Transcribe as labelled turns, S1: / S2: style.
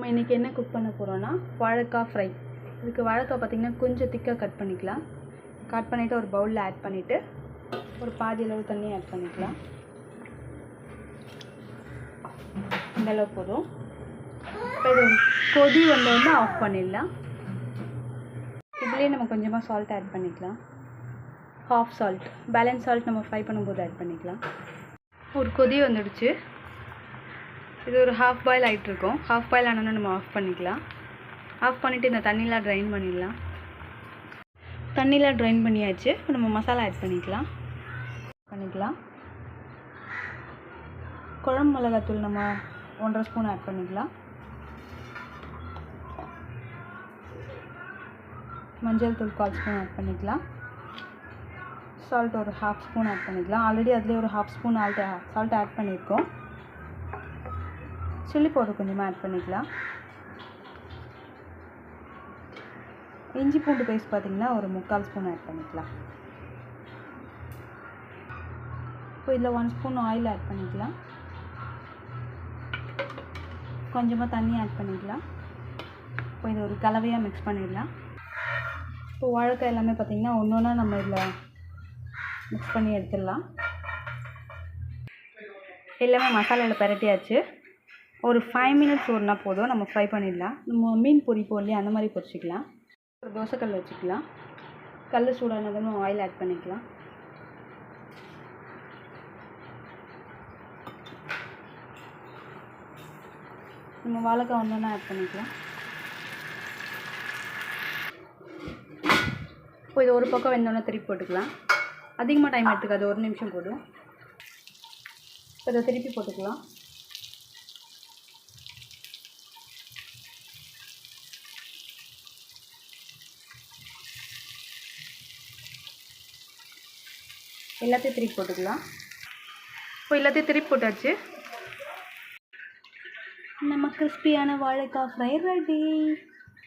S1: நம்ம இன்றைக்கி என்ன குக் பண்ண போகிறோன்னா வாழைக்காய் ஃப்ரை இதுக்கு வாழைக்காய் பார்த்திங்கன்னா கொஞ்சம் திக்காக கட் பண்ணிக்கலாம். கட் பண்ணிவிட்டு ஒரு பவுலில் ஆட் பண்ணிவிட்டு ஒரு பாதி அளவு தண்ணி ஆட் பண்ணிக்கலாம். இந்தளவு போதும். இப்போ இது கொதி வந்தோடனே ஆஃப் பண்ணிடலாம். இதுலேயே நம்ம கொஞ்சமாக சால்ட் ஆட் பண்ணிக்கலாம். ஹாஃப் சால்ட் பேலன்ஸ் சால்ட் நம்ம ஃப்ரை பண்ணும்போது ஆட் பண்ணிக்கலாம். ஒரு கொதி வந்துடுச்சு. இது ஒரு ஹாஃப் பாயில் ஆகிட்டுருக்கோம் ஹாஃப் பாயில் ஆனோன்னு நம்ம ஆஃப் பண்ணிக்கலாம். ஆஃப் பண்ணிவிட்டு இந்த தண்ணிலாம் ட்ரைன் பண்ணிடலாம். தண்ணிலாம் ட்ரைன் பண்ணியாச்சு. இப்போ நம்ம மசாலா ஆட் பண்ணிக்கலாம். பண்ணிக்கலாம். குழம்பு மிளகாத்தூள் நம்ம ஒன்றரை ஸ்பூன் ஆட் பண்ணிக்கலாம். மஞ்சள் தூள் கால் ஸ்பூன் ஆட் பண்ணிக்கலாம். சால்ட் ஒரு ஹாஃப் ஸ்பூன் ஆட் பண்ணிக்கலாம். ஆல்ரெடி அதுலேயே ஒரு ஹாஃப் ஸ்பூன் ஆல்ட் சால்ட் ஆட் பண்ணியிருக்கோம். சில்லி பவுடர் கொஞ்சமாக ஆட் பண்ணிக்கலாம். இஞ்சி பூண்டு பேஸ்ட் பார்த்திங்கன்னா ஒரு முக்கால் ஸ்பூன் ஆட் பண்ணிக்கலாம். இப்போ இதில் ஒன் ஸ்பூன் ஆயில் ஆட் பண்ணிக்கலாம். கொஞ்சமாக தண்ணி ஆட் பண்ணிக்கலாம். இப்போ இதை ஒரு கலவையாக மிக்ஸ் பண்ணிடலாம். இப்போ வாழைக்காய் எல்லாமே பார்த்திங்கன்னா ஒன்று ஒன்றா நம்ம இதில் மிக்ஸ் பண்ணி எடுத்துடலாம். எல்லாமே மசாலாவில் பரட்டியாச்சு. ஒரு ஃபைவ் மினிட்ஸ் ஊறினா போதும். நம்ம ஃப்ரை பண்ணிடலாம். நம்ம மீன் பொரிப்போம் இல்லையா அந்த மாதிரி பொரிச்சிக்கலாம். ஒரு தோசைக்கல் வச்சுக்கலாம். கல் சூடானதும் ஆயில் ஆட் பண்ணிக்கலாம். நம்ம வாழைக்காய் ஒன்று ஆட் பண்ணிக்கலாம். இப்போ இது ஒரு பக்கம் வெந்தோடனே திருப்பி போட்டுக்கலாம். அதிகமாக டைம் எடுத்துக்காது. ஒரு நிமிஷம் போதும். இப்போ இதை திருப்பி போட்டுக்கலாம். எல்லாத்தையும் திருப்பி போட்டுக்கலாம். இப்போ எல்லாத்தையும் திருப்பி போட்டாச்சு. நம்ம கிறிஸ்பியான வாழைக்காய் ஃப்ரை ரெடி